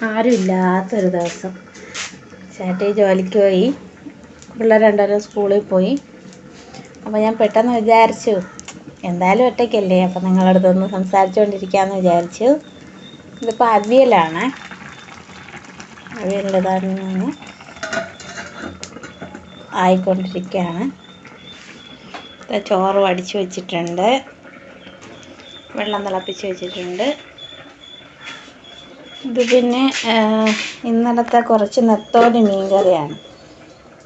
ആരും ഇല്ലാത്തൊരു ദിവസം ചേട്ടി ജോലിക്ക് പോയി. പിള്ളേർ രണ്ടുപേരും സ്കൂളിൽ പോയി. അപ്പോൾ ഞാൻ പെട്ടെന്ന് വിചാരിച്ചു എന്തായാലും ഒറ്റയ്ക്കല്ലേ? അപ്പം നിങ്ങളുടെ അടുത്തൊന്ന് സംസാരിച്ചുകൊണ്ടിരിക്കാമെന്ന് വിചാരിച്ചു. ഇതിപ്പോൾ അവിയലാണ്. അവിയലുള്ളതാണ് തന്നെ ആയിക്കൊണ്ടിരിക്കുകയാണ് ചോറ് വടിച്ച് വെച്ചിട്ടുണ്ട്. വെള്ളം തിളപ്പിച്ച് വെച്ചിട്ടുണ്ട്. ഇത് പിന്നെ ഇന്നലത്തെ കുറച്ച് നെത്തോലി മീൻ കറിയാണ്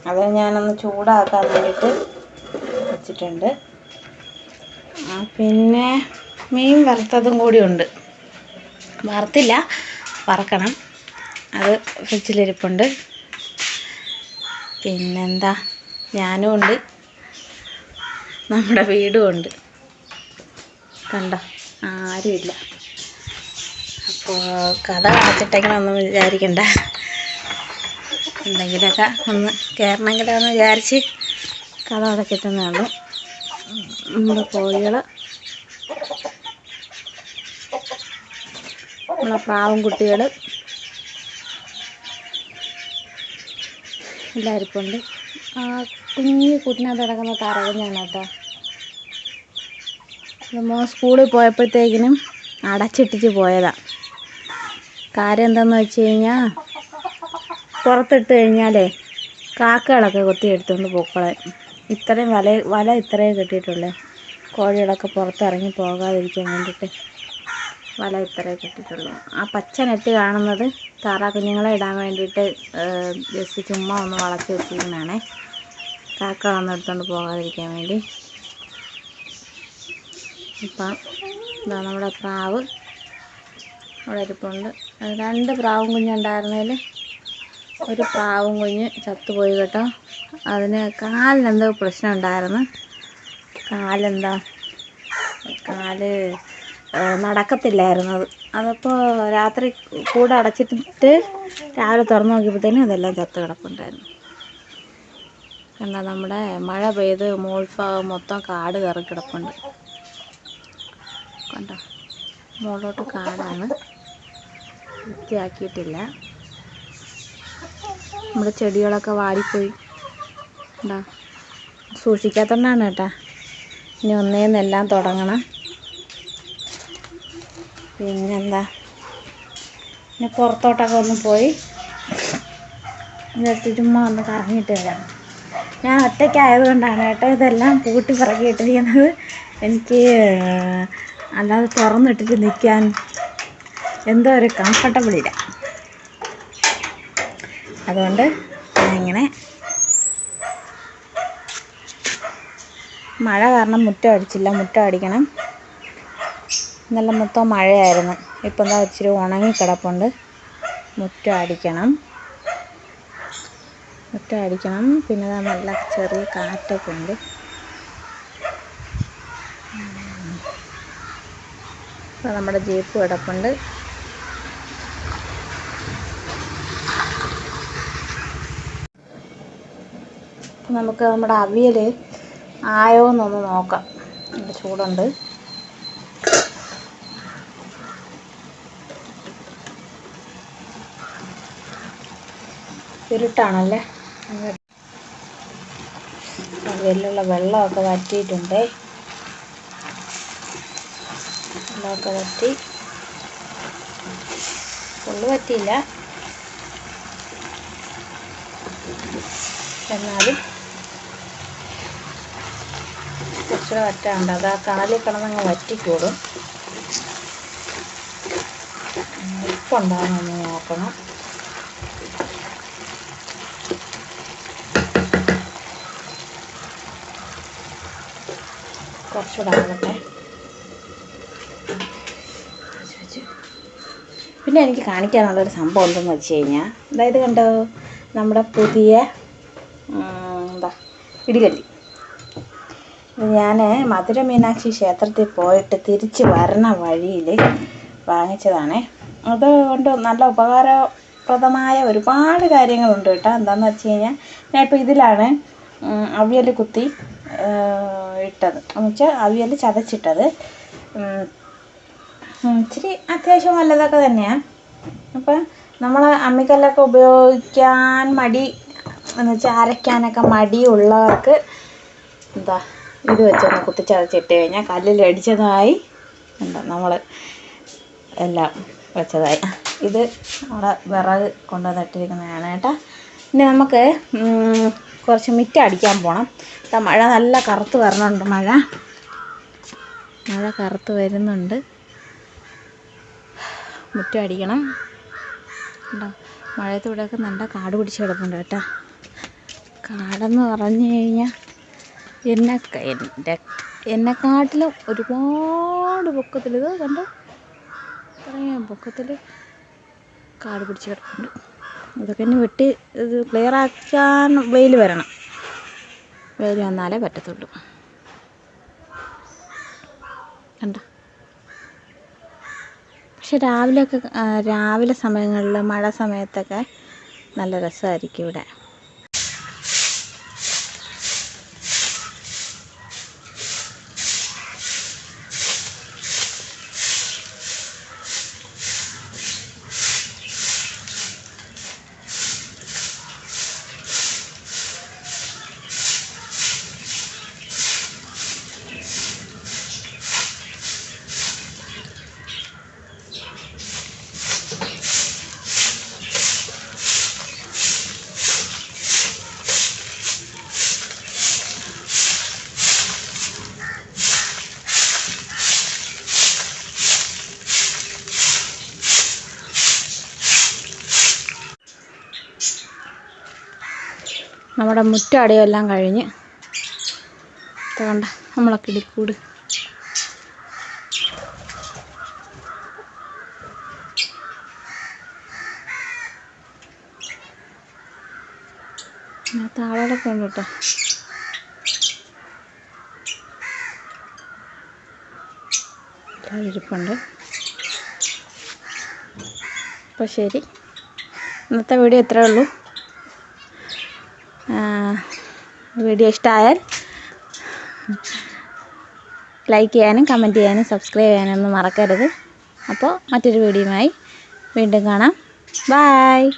അത് ഞാനൊന്ന് ചൂടാക്കാൻ വേണ്ടിയിട്ട് വെച്ചിട്ടുണ്ട്. പിന്നെ മീൻ വറുത്തതും കൂടി ഉണ്ട്. വറുത്തില്ല വറക്കണം. അത് ഫ്രിഡ്ജിലിരിപ്പുണ്ട്. പിന്നെന്താ ഞാനും ഉണ്ട്. നമ്മുടെ വീടും ഉണ്ട്. കണ്ടോ? ആരുമില്ല. കഥ അടച്ചിട്ടെങ്കിലൊന്നും വിചാരിക്കണ്ട. എന്തെങ്കിലുമൊക്കെ ഒന്ന് കയറണമെങ്കിലോ എന്ന് വിചാരിച്ച് കഥ അടച്ചിട്ടെന്നേ ഉള്ളൂ നമ്മുടെ കോഴികൾ നമ്മളെ പ്രാവും കുട്ടികൾ എല്ലാവരും ഉണ്ട്. ആ കുഞ്ഞ് കുട്ടിനകത്ത് കിടക്കുന്ന തറകഞ്ഞാണ് കേട്ടോ നമ്മൾ സ്കൂളിൽ പോയപ്പോഴത്തേക്കിനും അടച്ചിട്ടിട്ട് പോയതാ. കാര്യം എന്താണെന്ന് വെച്ച് കഴിഞ്ഞാൽ പുറത്തിട്ട് കഴിഞ്ഞാലേ കാക്കകളൊക്കെ കൊത്തി എടുത്തുകൊണ്ട് പോക്കളെ. ഇത്രയും വല വല ഇത്രയും കെട്ടിയിട്ടുള്ളേ. കോഴികളൊക്കെ പുറത്തിറങ്ങി പോകാതിരിക്കാൻ വേണ്ടിയിട്ട് വല ഇത്രയും കെട്ടിയിട്ടുള്ളൂ. ആ പച്ച നെറ്റ് കാണുന്നത് താറാ കുഞ്ഞുങ്ങളെ ഇടാൻ വേണ്ടിയിട്ട് ജസ്റ്റ് ചുമ്മാ ഒന്ന് വളച്ച് വെച്ചിരിക്കുന്നതാണേ. കാക്ക വന്ന് എടുത്തുകൊണ്ട് പോകാതിരിക്കാൻ വേണ്ടി. ഇപ്പം നമ്മുടെ പ്രാവ്. അവിടെ ഇരിപ്പുണ്ട് രണ്ട് പ്രാവും കുഞ്ഞുണ്ടായിരുന്നതിൽ ഒരു പ്രാവും കുഞ്ഞ് ചത്തുപോയി കേട്ടോ. അതിന് കാലിനെന്തോ പ്രശ്നം ഉണ്ടായിരുന്നു. കാലെന്താ? കാൽ നടക്കത്തില്ലായിരുന്നു അത്. അതപ്പോൾ രാത്രി കൂടെ അടച്ചിട്ടിട്ട് രാവിലെ തുറന്ന് നോക്കിയപ്പോഴത്തേനും അതെല്ലാം ചത്ത് കിടപ്പുണ്ടായിരുന്നു. കണ്ടോ നമ്മുടെ മഴ പെയ്ത് മോൾഭാഗം മൊത്തം കാട് കയറി കിടപ്പുണ്ട്. കണ്ടോ? മുകളിലോട്ട് കാടാണ്. വൃത്തിയാക്കിയിട്ടില്ല. നമ്മുടെ ചെടികളൊക്കെ വാടിപ്പോയി. എന്താ സൂക്ഷിക്കാത്തതുകൊണ്ടാണ് കേട്ടോ. ഇനി ഒന്നേന്നെല്ലാം തുടങ്ങണം. പിന്നെന്താ? പിന്നെ പുറത്തോട്ടൊക്കെ ഒന്ന് പോയി. ചുമ്മാ ഒന്ന് കറങ്ങിയിട്ട് വരാം ഞാൻ ഒറ്റയ്ക്കായതുകൊണ്ടാണ് കേട്ടോ ഇതെല്ലാം പൂട്ടി പറക്കിയിട്ടിരിക്കുന്നത്. എനിക്ക് അല്ലാതെ തുറന്നിട്ടിട്ട് നിൽക്കാൻ എന്തോ ഒരു കംഫർട്ടബിൾ ഇല്ല. അതുകൊണ്ട് ഞാനിങ്ങനെ മഴ കാരണം മുറ്റം അടിച്ചില്ല. മുറ്റം അടിക്കണം. നല്ല മൊത്തം മഴയായിരുന്നു. ഇപ്പം എന്താ ഇച്ചിരി ഉണങ്ങി കിടപ്പുണ്ട്. മുറ്റം അടിക്കണം. മുറ്റം അടിക്കണം. പിന്നെ നല്ല ചെറിയ കാറ്റൊക്കെ ഉണ്ട്. നമ്മുടെ ജീപ്പ് കിടപ്പുണ്ട്. നമുക്ക് നമ്മുടെ അവിയൽ ആയോ എന്നൊന്ന് നോക്കാം. ഇവിടെ ചൂടുണ്ട്. ഇരുട്ടാണല്ലേ? അവിയലുള്ള വെള്ളമൊക്കെ വറ്റിയിട്ടുണ്ട്. വെള്ളമൊക്കെ വറ്റി. ഫുള്ള് പറ്റിയില്ല എന്നാലും കുറച്ചുകൂടെ വറ്റാണ്ട് അത് ആ കണലിൽ കിടന്നങ്ങ് വറ്റിക്കോടും ഉപ്പുണ്ടാകുന്നൊന്ന് നോക്കണം. കുറച്ചുകൂടെ പിന്നെ എനിക്ക് കാണിക്കാനുള്ളൊരു സംഭവം എന്തെന്ന് വെച്ച് കഴിഞ്ഞാൽ അതായത് കണ്ടോ നമ്മുടെ പുതിയ എന്താ ഇടികല്ലി. ഞാൻ മധുര മീനാക്ഷി ക്ഷേത്രത്തിൽ പോയിട്ട് തിരിച്ച് വരണ വഴിയിൽ വാങ്ങിച്ചതാണേ. അതുകൊണ്ട് നല്ല ഉപകാരപ്രദമായ ഒരുപാട് കാര്യങ്ങളുണ്ട് കേട്ടോ. എന്താണെന്ന് വെച്ച് കഴിഞ്ഞാൽ ഞാൻ ഇപ്പോൾ ഇതിലാണ് അവിയൽ കുത്തി ഇട്ടത്. എന്ന് വെച്ചാൽ അവിയൽ ചതച്ചിട്ടത്. ഇച്ചിരി അത്യാവശ്യം നല്ലതൊക്കെ തന്നെയാണ് അപ്പം നമ്മൾ അമ്മിക്കല്ലൊക്കെ ഉപയോഗിക്കാൻ മടി എന്ന് വെച്ചാൽ അരയ്ക്കാനൊക്കെ മടിയുള്ളവർക്ക് എന്താ ഇത് വെച്ചൊന്ന് കുത്തിച്ചതച്ചിട്ട് കഴിഞ്ഞാൽ കല്ലിൽ അടിച്ചതായി. എന്താ നമ്മൾ എല്ലാം വെച്ചതായി. ഇത് നമ്മുടെ വിറക് കൊണ്ടുവന്നിട്ടിരിക്കുന്നതാണ് കേട്ടോ. പിന്നെ നമുക്ക് കുറച്ച് മിറ്റ അടിക്കാൻ പോകണം മഴ നല്ല കറുത്ത് വരണുണ്ട് മഴ. മഴ കറുത്ത് വരുന്നുണ്ട്. മുറ്റം അടിക്കണം. കണ്ടോ? മഴയത്തൂടെയൊക്കെ നല്ല കാട് പിടിച്ച് കിടപ്പുണ്ട് കേട്ടോ. കാടെന്ന് പറഞ്ഞു കഴിഞ്ഞാൽ എന്നെ എന്റെ എന്നെക്കാട്ടിലും ഒരുപാട് പൊക്കത്തിൽ ഇത് കണ്ടോ? ഇത്രയും പൊക്കത്തിൽ കാട് പിടിച്ച് കിടക്കുന്നുണ്ട് ഇതൊക്കെ ഇനി വെട്ടി ഇത് ക്ലിയർ ആക്കാൻ വെയിൽ വരണം. വെയിൽ വന്നാലേ പറ്റത്തുള്ളൂ. കണ്ട? പക്ഷെ രാവിലെയൊക്കെ രാവിലെ സമയങ്ങളിൽ മഴ സമയത്തൊക്കെ നല്ല രസമായിരിക്കും ഇവിടെ. നമ്മുടെ മുറ്റം അടിയെല്ലാം കഴിഞ്ഞ് കണ്ട നമ്മളെ കിളിക്കൂട്. ആളുകളൊക്കെ ഉണ്ട് കേട്ടോ. ഇരിപ്പുണ്ട്. അപ്പോൾ ശരി. ഇന്നത്തെ വീഡിയോ ഇത്രയേ ഉള്ളൂ. വീഡിയോ ഇഷ്ടമായാൽ ലൈക്ക് ചെയ്യാനും കമന്റ് ചെയ്യാനും സബ്സ്ക്രൈബ് ചെയ്യാനൊന്നും മറക്കരുത്. അപ്പോൾ മറ്റൊരു വീഡിയോയുമായി വീണ്ടും കാണാം. ബായ്